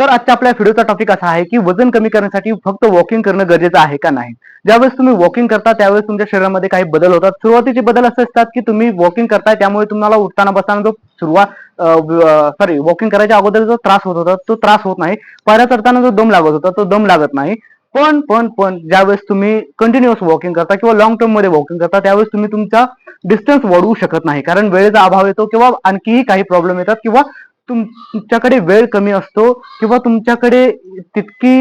तर आजच्या आपल्या व्हिडिओचा टॉपिक असा आहे की वजन कमी करण्यासाठी फक्त वॉकिंग करणं गरजेचं आहे का नाही? ज्यावेळेस तुम्ही वॉकिंग करता त्यावेळेस तुमच्या शरीरामध्ये काही बदल होतात. सुरुवातीचे बदल असे असतात की तुम्ही वॉकिंग करताय त्यामुळे तुम्हाला उठताना बसताना जो सुरुवात सॉरी वॉकिंग करायच्या अगोदर जो त्रास होत होता तो त्रास होत नाही. पायऱ्या चढताना जो दम लागत होता तो दम लागत नाही. पण पण पण ज्यावेळेस तुम्ही कंटिन्युअस वॉकिंग करता किंवा लॉंग टर्ममध्ये वॉकिंग करता त्यावेळेस तुम्ही तुमचा डिस्टन्स वाढवू शकत नाही. कारण वेळेचा अभाव येतो किंवा आणखीही काही प्रॉब्लेम येतात किंवा तुमच्याकडे वेळ कमी असतो किंवा तुमच्याकडे तितकी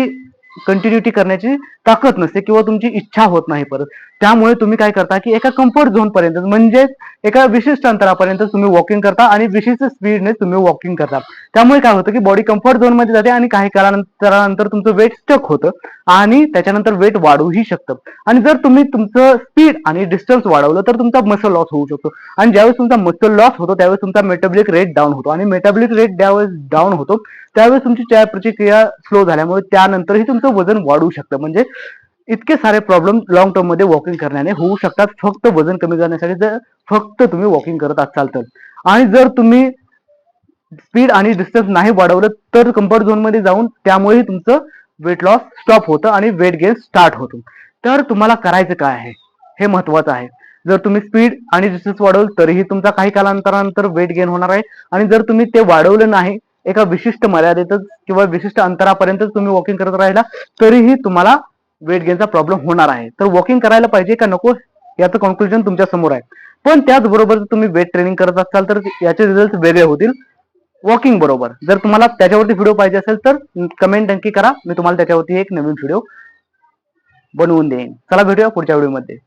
कंटिन्युटी करण्याची ताकद नसते किंवा तुमची इच्छा होत नाही परत. त्यामुळे तुम्ही काय करता की एका कम्फर्ट झोन पर्यंत म्हणजेच एका विशिष्ट अंतरापर्यंत तुम्ही वॉकिंग करता आणि विशिष्ट स्पीडने तुम्ही वॉकिंग करता. त्यामुळे काय होतं की बॉडी कम्फर्ट झोनमध्ये जाते आणि काही कालांतरानंतर तुमचं वेट स्टक होतं आणि त्याच्यानंतर वेट वाढूही शकतं. आणि जर तुम्ही तुमचं स्पीड आणि डिस्टन्स वाढवलं तर तुमचा मसल लॉस होऊ शकतो. आणि ज्यावेळेस तुमचा मसल लॉस होतो त्यावेळेस तुमचा मेटाबॉलिक रेट डाऊन होतो. आणि मेटाबॉलिक रेट ज्यावेळेस डाऊन होतो त्यावेळेस तुमची चया प्रतिक्रिया स्लो झाल्यामुळे त्यानंतरही तुमचं वजन वाढू शकतं. म्हणजे इतके सारे प्रॉब्लेम लॉंग टर्ममध्ये वॉकिंग करण्याने होऊ शकतात. फक्त वजन कमी करण्यासाठी जर फक्त तुम्ही वॉकिंग करत असाल तर. आणि जर तुम्ही स्पीड आणि डिस्टन्स नाही वाढवलं तर कम्फर्ट झोनमध्ये जाऊन त्यामुळेही तुमचं वेट लॉस स्टॉप होतं आणि वेट गेन स्टार्ट होतो. तर तुम्हाला करायचं काय आहे? हे महत्वाचं आहे. जर तुम्ही स्पीड आणि डिस्टन्स वाढवलं तरीही तुमचा काही कालांतरानंतर वेट गेन होणार आहे. आणि जर तुम्ही ते वाढवलं नाही एका विशिष्ट मर्यादेतच किंवा विशिष्ट अंतरापर्यंत तुम्ही वॉकिंग करत राहिला तरीही तुम्हाला वेट गेनचा प्रॉब्लेम होणार आहे. तर वॉकिंग करायला पाहिजे का नको याचं कन्क्लुजन तुमच्यासमोर आहे. पण त्याचबरोबर जर तुम्ही वेट ट्रेनिंग करत असाल तर याचे रिझल्ट वेगळे होतील. वॉकिंग बरोबर. जर तुम्हाला त्याच्यावरती व्हिडिओ पाहिजे असेल तर कमेंट नक्की करा. मी तुम्हाला त्याच्यावरती एक नवीन व्हिडिओ बनवून देईन. चला भेटूया पुढच्या व्हिडिओमध्ये